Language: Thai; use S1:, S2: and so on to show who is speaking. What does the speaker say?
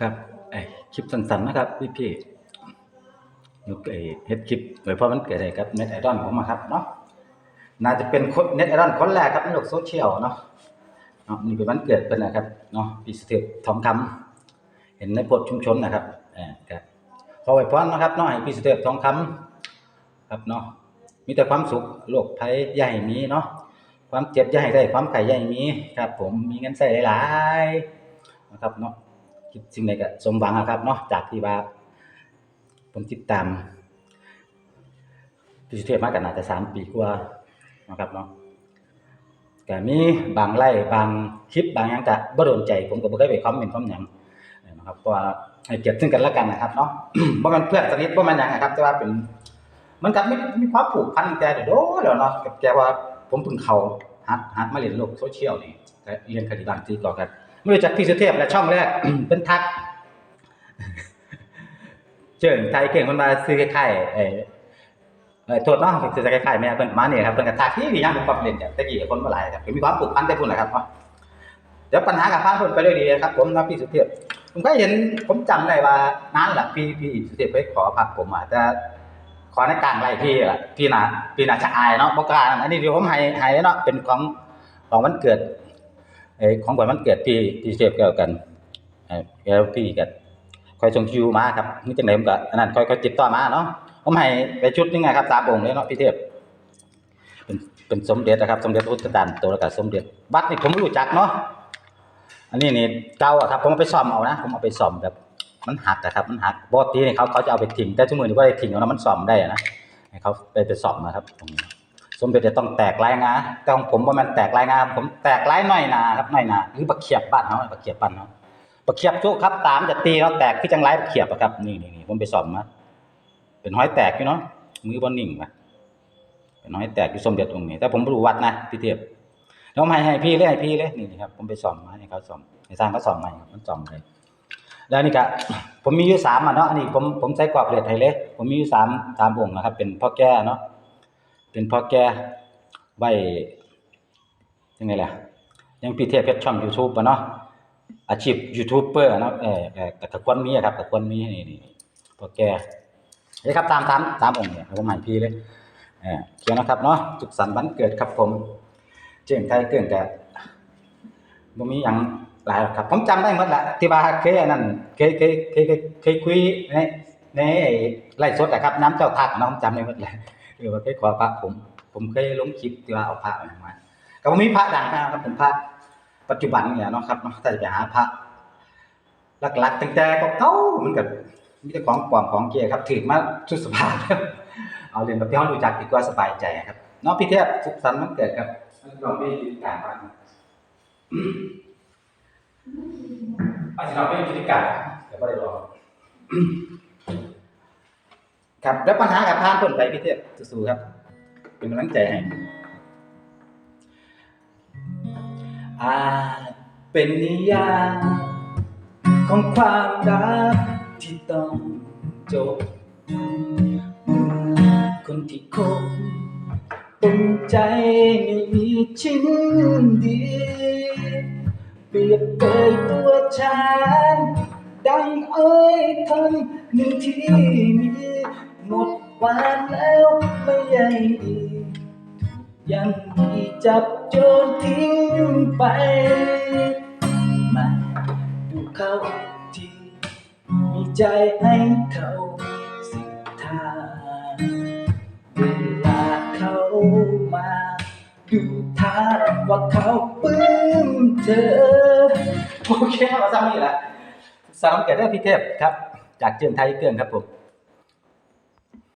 S1: ครับไอคลิปสั้นๆนะครับพี่พี่ยกไอเฮ็ดคลิปโดยเพราะมันเกิดอะไรครับเน็ตไอดอลผมอะครับเนาะน่าจะเป็นคนเน็ตไอดอลคนแรกครับในโลกโซเชียลเนาะเนาะนี่เป็นวันเกิดเป็นนะครับเนาะปีสเตปทองคำเห็นในโพสต์ชุมชนนะครับอ่าครับขอไว้พรนะครับเนาะให้ปีสเตปทองคำครับเนาะมีแต่ความสุขโรคภัยอย่าให้มีเนาะความเจ็บอย่าให้ได้ความไข้อย่าให้มีครับ ผมมีเงินใช้หลายๆนะครับเนาะ คิดสิ่งใดก็สมหวังอะครับเนาะจากที่ว่าผมติดตามพิเทศมากันน่าจะสามปีกว่านะครับเนาะก็มีบางไล่บางคลิปบางอย่างก็บ่โดนใจ ผมก็บ่เคยไปคอมเมนต์คอมหยังนะครับเพราะว่าให้เกียรติซึ่งกันและกันนะครับเนาะบ่ม่นเพื่อนสนิทบ่ม่นหยังนะครับ แต่ว่าเป็น มันก็มีมีความผูกพันแต่โดดแล้วเนาะกับแกว่าผมเพิ่งเข้าหัดหัดมาเล่นโลกโซเชียลนี่เรียนคดีบางทีก่อนครับ ไม่รู้จักพี่สุเทพและช่องแรก เป็นทัก เจิญไทยเก่งมันมาซื้อคล้ายๆเออเออโทษเนาะคือจะคล้ายๆแม่เพิ่นมาเนี่ยครับเพิ่นก็ทักที่ที่ยังผมปรับเล่นเนี่ยตะกี้คนบ่หลายครับก็มีความผูกพันแต่พุ่นแหละครับเนาะเดี๋ยวปัญหากับพานเพิ่นไปเรื่อยๆครับ ผมนะพี่สุเทพผมก็เห็นผมจำได้ว่านานละพี่พี่สุเทพเคยขอพักผมอาจจะขอในกลางไรพี่ล่ะพี่น่ะพี่น่าจะอายเนาะบ่กล้าอันนี้เดี๋ยวผมให้ให้เนาะเป็นของของวันเกิดเอ้ ของขวัญวันเกิดพี่พี่เชฟแก้วกันเอ่อแล้วพี่ก็คอยส่งคิวมาครับนี่จังไดผมก็อันนั้นคอยคอยติดต่อมาเนาะผมให้ไปชุดนึงไงครับสามองค์เลยเนาะพี่เทพเป็นเป็นสมเด็จนะครับ สมเด็จพุทธดานตัวแล้วก็สมเด็จบัตรนี่ผมรู้จักเนาะอันนี้นี่เก่าอะครับ ผมเอาไปซ่อมเอานะผมเอาไปซ่อมแบบ มันหักอะครับ มันหักปกตินี่เขาเขาจะเอาไปทิ้งแต่ทุกมือนี่ว่าได้ทิ้งเอานะมันซ่อมได้นะเขาไปไปซ่อมนะครับตรงนี้ สมเด็จจะต้องแตกลายงาแต่ของผมว่ามันแตกลายงาผมแตกลายน้อยนาครับน้อยนาหรือบักเขียบบ้านเขาบักเขียบบ้านเขาบักเขียบจุครับตามจะตีเนาะแตกคือจังไรบักเขียบอะครับนี่นี่นี่ผมไปสอบมาเป็นห้อยแตกอยู่เนาะมือบอลนิ่งมาเป็นห้อยแตกอยู่สมเด็จองค์นี้แต่ผมไม่รู้วัดนะพี่เทียบแล้วมให้ให้พี่เลยให้พี่เลยนี่ครับผมไปสอบมาให้เขาสอบให้สร้างเขาสอบใหม่มันสอบเลยแล้วนี่ก็ผมมีอยู่สามอะเนาะอันนี้ผมผมใช้กรอบเหล็กไทยเลยผมมีอยู่สามสามองค์นะครับ เป็นพ่อแก่เนาะ เป็นพ่อแก่ไว้ยังไงล่ะ ยังพี่เทพเพชรช่อง YouTube ปะเนาะอาชีพยูทูบเบอร์เนาะเออเออแต่ก็ควรมีครับแต่ควรมีนี่นี่พ่อแก่นี่ครับตามตามตามองค์เนี่ยผมใหายพี่เลยเออเขียนนะครับเนาะสุขสันต์วันเกิดครับผม เจียงไทยเกินแต่บ่มีหยังหลายครับ ผมจำได้หมดละที่ว่าเคยนนั้นเคยเคยเคยเคยคุยในในไลฟ์สดอะครับ น้ำเจ้าทักเนาะผมจำได้หมดเลย เออว่าเคยขอพระผม ผมเคยลงคลิปที่ว่าเอาพระมาก็มีพระดังนะครับเป็นพระปัจจุบันเนี่ยเนาะครับเนาะถ้าจะไปหาพระหลักๆตั้งแต่ก็เก่ามันก็มีแต่ของปลอมของเกียครับถือมาทุกสภาพเอาเรียนแบบที่เรารู้จักดีกว่าสบายใจครับเนาะพี่เทพสุขสันต์วันเกิดครับลองไปดูการบ้างอาจจะเราไปดูการแต่ก็ได้รอ ครับแล้วปัญหากับพานพ้นไปพี่เทพสู้ๆครับ เป็นกำลังใจให้อาจเป็นนิยามของความรักที่ต้องจบ คนที่คบปนใจไม่มีชิ้นดีเปรียบเปยตัวฉันดังเอ้ยทำหนึ่งที่มี หมดหวานแล้วไม่ใหญ่อียังมีจับโจรทิ้งไป มาดูเขาที่มีใจให้เขาสิทธาเวลาเขามาดูท่าว่าเขาปลื้มเธอ โอเคมาซ้ำนี่แหละสามเกิดได้พี่เทพครับ จากเจียงไทยเกินครับผม